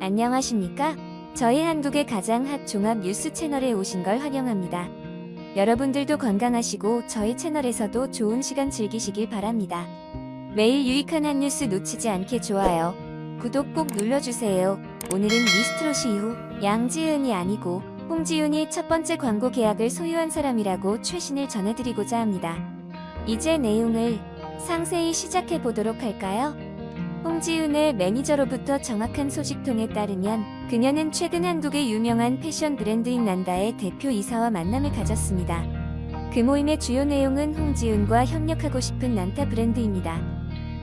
안녕하십니까? 저희 한국의 가장 핫 종합 뉴스 채널에 오신 걸 환영합니다. 여러분들도 건강하시고 저희 채널에서도 좋은 시간 즐기시길 바랍니다. 매일 유익한 한 뉴스 놓치지 않게 좋아요. 구독 꼭 눌러주세요. 오늘은 미스트롯 이후 양지은이 아니고 홍지윤이 첫 번째 광고 계약을 소유한 사람이라고 최신을 전해드리고자 합니다. 이제 내용을 상세히 시작해 보도록 할까요? 홍지윤의 매니저로부터 정확한 소식통에 따르면 그녀는 최근 한국의 유명한 패션 브랜드인 난다의 대표 이사와 만남을 가졌습니다. 그 모임의 주요 내용은 홍지윤과 협력하고 싶은 난타 브랜드입니다.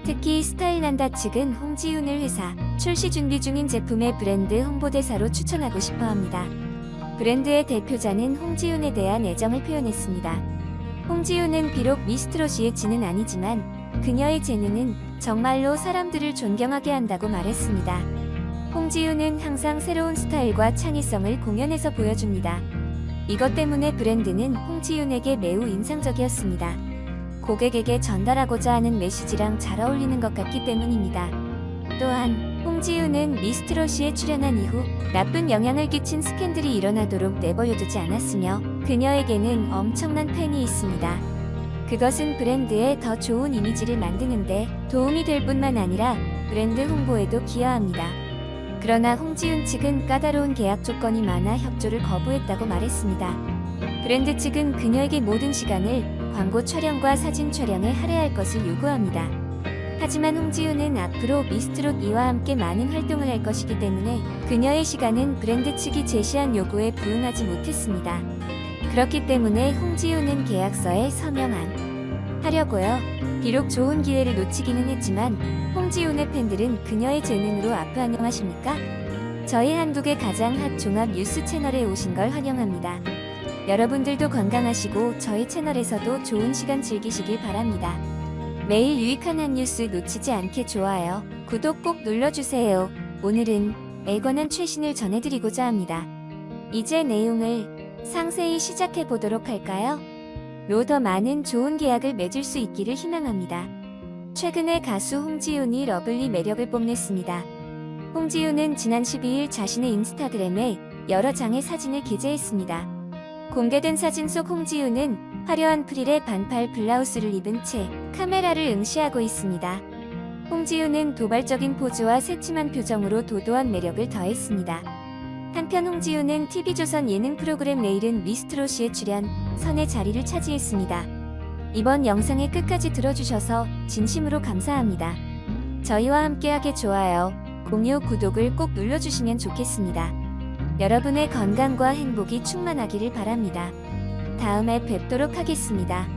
특히 스타일 난다 측은 홍지윤을 회사 출시 준비 중인 제품의 브랜드 홍보대사로 추천하고 싶어 합니다. 브랜드의 대표자는 홍지윤에 대한 애정을 표현했습니다. 홍지윤은 비록 미스트롯이의 지는 아니지만 그녀의 재능은 정말로 사람들을 존경하게 한다고 말했습니다. 홍지윤은 항상 새로운 스타일과 창의성을 공연에서 보여줍니다. 이것 때문에 브랜드는 홍지윤에게 매우 인상적이었습니다. 고객에게 전달하고자 하는 메시지랑 잘 어울리는 것 같기 때문입니다. 또한 홍지윤은 미스트롯이에 출연한 이후 나쁜 영향을 끼친 스캔들이 일어나도록 내버려두지 않았으며 그녀에게는 엄청난 팬이 있습니다. 그것은 브랜드에 더 좋은 이미지를 만드는데 도움이 될 뿐만 아니라 브랜드 홍보에도 기여합니다. 그러나 홍지윤 측은 까다로운 계약 조건이 많아 협조를 거부했다고 말했습니다. 브랜드 측은 그녀에게 모든 시간을 광고 촬영과 사진 촬영에 할애할 것을 요구합니다. 하지만 홍지윤은 앞으로 미스트롯 이와 함께 많은 활동을 할 것이기 때문에 그녀의 시간은 브랜드 측이 제시한 요구에 부응하지 못했습니다. 그렇기 때문에 홍지윤은 계약서에 서명한 하려고요. 비록 좋은 기회를 놓치기는 했지만 홍지윤의 팬들은 그녀의 재능으로 앞에 환영하십니까? 저희 한국의 가장 핫 종합 뉴스 채널에 오신 걸 환영합니다. 여러분들도 건강하시고 저희 채널에서도 좋은 시간 즐기시길 바랍니다. 매일 유익한 한 뉴스 놓치지 않게 좋아요, 구독 꼭 눌러주세요. 오늘은 애관한 최신을 전해드리고자 합니다. 이제 내용을 상세히 시작해 보도록 할까요? 로더 많은 좋은 계약을 맺을 수 있기를 희망합니다. 최근에 가수 홍지윤이 러블리 매력을 뽐냈습니다. 홍지윤은 지난 12일 자신의 인스타그램에 여러 장의 사진을 게재했습니다. 공개된 사진 속 홍지윤은 화려한 프릴의 반팔 블라우스를 입은 채 카메라를 응시하고 있습니다. 홍지윤은 도발적인 포즈와 새침한 표정으로 도도한 매력을 더했습니다. 한편 홍지윤은 TV조선 예능 프로그램 내일은 미스트롯이에 출연, 선의 자리를 차지했습니다. 이번 영상에 끝까지 들어주셔서 진심으로 감사합니다. 저희와 함께하게 좋아요, 공유, 구독을 꼭 눌러주시면 좋겠습니다. 여러분의 건강과 행복이 충만하기를 바랍니다. 다음에 뵙도록 하겠습니다.